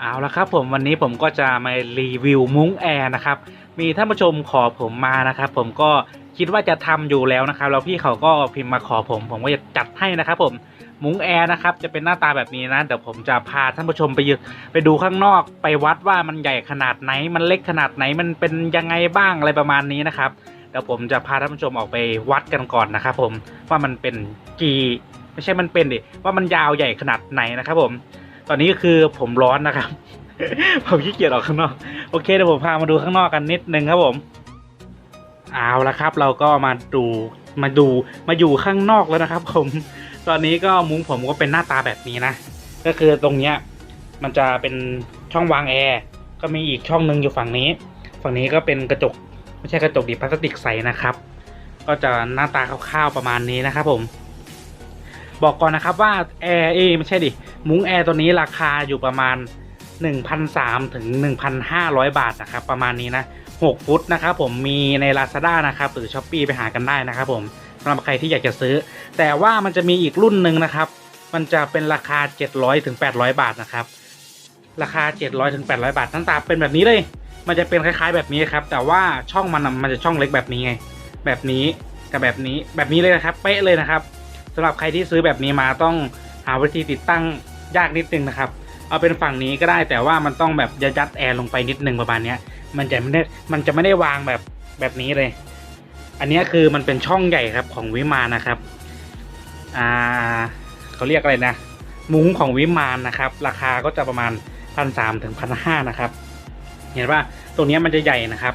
เอาละครับผมวันนี้ผมก็จะมารีวิวมุ้งแอร์นะครับมีท่านผู้ชมขอผมมานะครับ ผมก็คิดว่าจะทำอยู่แล้วนะครับแล้วพี่เขาก็พิมพ์มาขอผม ผมก็จะจัดให้นะครับ ผมมุ้งแอร์นะครับจะเป็นหน้าตาแบบนี้นะเดี๋ยวผมจะพาท่านผู้ชมไปยืนไปดูข้างนอกไปวัดว่ามันใหญ่ขนาดไหน มันเล็กขนาดไหนมันเป็นยังไงบ้างอะไรประมาณนี้นะครับเดี๋ยวผมจะพาท่านผู้ชมออกไปวัดกันก่อนนะครับ ผมว่ามันเป็นกี่ไม่ใช่มันเป็นดิว่ามันยาวใหญ่ขนาดไหนนะครับ ผม ตอนนี้ก็คือผมร้อนนะครับ ผมขี้เกียจออกข้างนอก โอเคเดี๋ยวผมพามาดูข้างนอกกันนิดนึงครับผม เอาละครับ เราก็มาดูมาดูมาอยู่ข้างนอกแล้วนะครับ ผม ตอนนี้ก็มุ้งผมก็เป็นหน้าตาแบบนี้นะ ก็คือตรงเนี้ยมันจะเป็นช่องวางแอร์ ก็มีอีกช่องหนึ่งอยู่ฝั่งนี้ ฝั่งนี้ก็เป็นกระจกไม่ใช่กระจกดิพลาสติกใสนะครับ ก็จะหน้าตาคร่าวๆประมาณนี้นะครับผม บอกก่อนนะครับว่าแอร์เอไม่ใช่ดิมุ้งแอร์ตัวนี้ราคาอยู่ประมาณ 1,300ถึง1,500 บาทนะครับประมาณนี้นะ 6 ฟุตนะครับผมมีใน Lazada นะครับหรือ s h อ p e e ไปหากันได้นะครับผมสำหรับใครที่อยากจะซื้อ แต่ว่ามันจะมีอีกรุ่นหนึ่งนะครับ มันจะเป็นราคา 700ถึง800 บาทนะครับราคา 700ถึง800 บาทหน้าตาเป็นแบบนี้เลย มันจะเป็นคล้ายๆแบบนี้ครับ แต่ว่าช่องมันมันจะช่องเล็กแบบนี้ไง แบบนี้กับแบบนี้ แบบนี้เลยนะครับ เป๊ะเลยนะครับสำหรับใครที่ซื้อแบบนี้มาต้องหาวิธีติดตั้ง ยากนิดนึงนะครับ เอาเป็นฝั่งนี้ก็ได้แต่ว่ามันต้องแบบยัดแอร์ลงไปนิดนึงประมาณนี้มันจะไม่ได้มันจะไม่ได้วางแบบแบบนี้เลย อันนี้คือมันเป็นช่องใหญ่ครับของวิมานนะครับอ่าเขาเรียกอะไรนะ มุ้งของวิมานนะครับ ราคาก็จะประมาณพันสามถึงพันห้านะครับเห็นว่าตรงนี้มันจะใหญ่นะครับ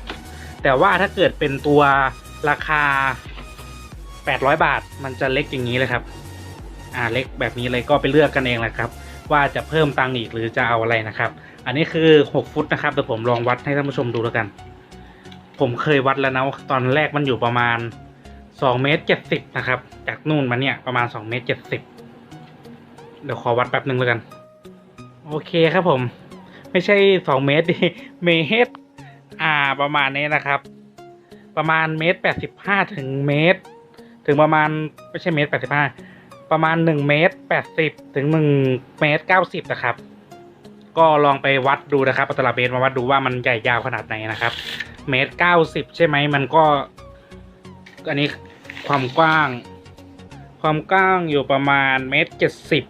แต่ว่าถ้าเกิดเป็นตัวราคา 800 บาท มันจะเล็กอย่างนี้เลยครับ อ่าเล็กแบบนี้เลยก็ไปเลือกกันเองแหละครับ ว่าจะเพิ่มตังอีกหรือจะเอาอะไรนะครับ อันนี้คือ 6 ฟุตนะครับเดี๋ยวผมลองวัดให้ท่านผู้ชมดูแล้วกัน ผมเคยวัดแล้วนะตอนแรกมันอยู่ประมาณ2เมตร70นะครับ จากนู่นมาเนี่ยประมาณ2เมตร70เดี๋ยวขอวัดแป๊บหนึ่งแล้วกัน โอเคครับผม ไม่ใช่2เมตรดิเมตรอ่าประมาณนี้นะครับ ประมาณเมตร85ถึงเมตร ถึงประมาณไม่ใช่เมตร85 ประมาณ1เมตร80 ถึง1เมตร90 นะครับ ก็ลองไปวัดดูนะครับเอาตลับเมตรมาวัดดูว่ามันใหญ่ยาวขนาดไหนนะครับ เมตรเก้าสิบใช่ไหมมันก็ อันนี้ความกว้าง ความกว้างอยู่ประมาณเมตรเจ็ดสิบ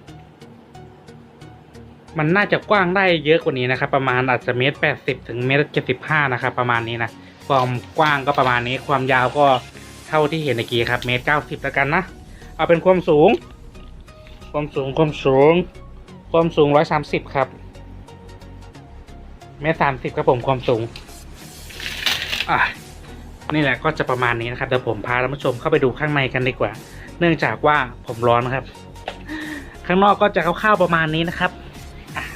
มันน่าจะกว้างได้เยอะกว่านี้นะครับ ประมาณอาจจะเมตรแปดสิบถึงเมตรเจ็ดสิบห้านะครับประมาณนี้นะความกว้างก็ประมาณนี้ ความยาวก็เท่าที่เห็นเมื่อกี้ครับ เมตรเก้าสิบแล้วกันนะ เอาเป็นความสูง ความสูงความสูง ความสูงร้อยสามสิบครับเมตรสามสิบครับผมความสูงอะนี่แหละก็จะประมาณนี้นะครับเดี๋ยวผมพาท่านผู้ชมเข้าไปดูข้างในกันดีกว่า เนื่องจากว่าผมร้อนนะครับ ข้างนอกก็จะคร่าวๆประมาณนี้นะครับ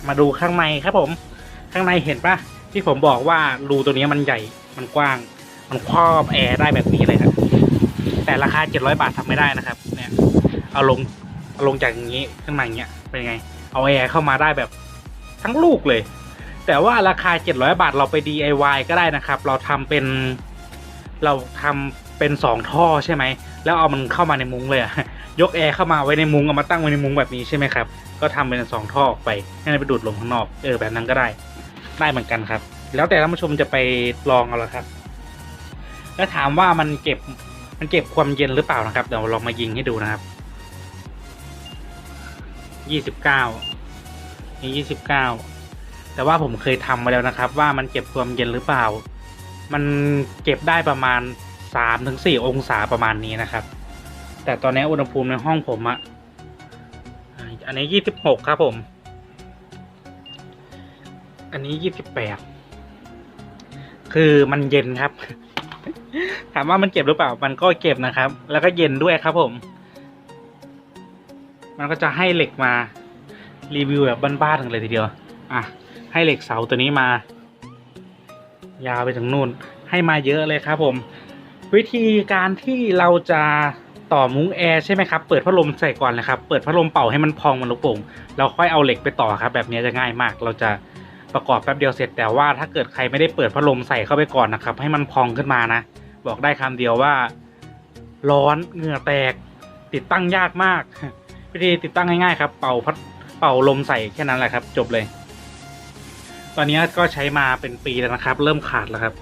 มาดูข้างในครับผม ข้างในเห็นปะที่ผมบอกว่ารูตัวนี้มันใหญ่มันกว้าง มันครอบแอร์ได้แบบนี้เลยครับแต่ราคา 700 บาททำไม่ได้นะครับ เนี่ยเอาลงเอาลงจากอย่างนี้ข้างในเนี้ยเป็นไง เอาแอร์เข้ามาได้แบบทั้งลูกเลย แต่ว่าราคา 700 บาทเราไป DIY ก็ได้นะครับ เราทำเป็นเราทำเป็น 2 ท่อใช่ไหม แล้วเอามันเข้ามาในมุ้งเลยยกแอร์เข้ามาไว้ในมุ้งเอามาตั้งไว้ในมุ้งแบบนี้ใช่ไหมครับ ก็ทำเป็น 2 ท่อออกไปให้มันไปดูดลมข้างนอกเออแบบนั้นก็ได้ได้เหมือนกันครับ แล้วแต่ท่านผู้ชมจะไปลองเอาละครับ แล้วถามว่ามันเก็บ มันเก็บความเย็นหรือเปล่านะครับ เดี๋ยวลองมายิงให้ดูนะครับ ยี่สิบเก้านี่ยี่สิบเก้า แต่ว่าผมเคยทำมาแล้วนะครับ ว่ามันเก็บความเย็นหรือเปล่า มันเก็บได้ประมาณสามถึงสี่องศาประมาณนี้นะครับ แต่ตอนนี้อุณหภูมิในห้องผมอะอันนี้ยี่สิบหกครับผม อันนี้ยี่สิบแปด คือมันเย็นครับ ถามว่ามันเก็บหรือเปล่า มันก็เก็บนะครับ แล้วก็เย็นด้วยครับผม มันก็จะให้เหล็กมารีวิวแบบบ้านๆกันเลยทีเดียว อะ ให้เหล็กเสาตัวนี้มา ยาวไปถึงนู่น ให้มาเยอะเลยครับผม วิธีการที่เราจะต่อมุ้งแอร์ใช่ไหมครับ เปิดพัดลมใส่ก่อนนะครับ เปิดพัดลมเป่าให้มันพองมันลูกโป่งแล้วค่อยเอาเหล็กไปต่อครับ แบบนี้จะง่ายมาก เราจะประกอบแป๊บเดียวเสร็จแต่ว่าถ้าเกิดใครไม่ได้เปิดพัดลมใส่เข้าไปก่อนนะครับ ให้มันพองขึ้นมานะ บอกได้คำเดียวว่า ร้อนเหงื่อแตก ติดตั้งยากมาก วิธีติดตั้งง่ายๆครับ เป่าพัดเป่าลมใส่แค่นั้นแหละครับ จบเลย ตอนนี้ก็ใช้มาเป็นปีแล้วนะครับ เริ่มขาดแล้วครับ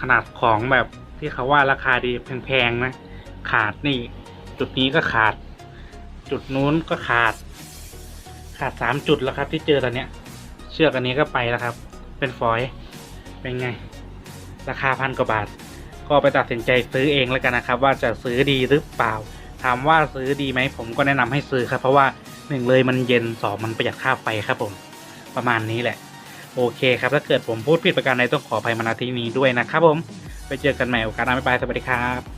ขนาดของแบบที่เขาว่าราคาดีแพงๆนะ ขาดนี่ จุดนี้ก็ขาด จุดนู้นก็ขาด ขาดสามจุดแล้วครับ ที่เจอตอนเนี้ย เชือกอันนี้ก็ไปแล้วครับ เป็นฟอยล์เป็นไง ราคาพันกว่าบาท ก็ไปตัดสินใจซื้อเองแล้วกันนะครับ ว่าจะซื้อดีหรือเปล่า ถามว่าซื้อดีไหมผมก็แนะนำให้ซื้อครับ เพราะว่าหนึ่งเลยมันเย็นสองมันประหยัดค่าไฟครับผม ประมาณนี้แหละ โอเคครับ ถ้าเกิดผมพูดผิดประการใดต้องขออภัยมาณที่นี้ด้วยนะครับผม ไปเจอกันใหม่โอกาสหน้าบ๊ายบายสวัสดีครับ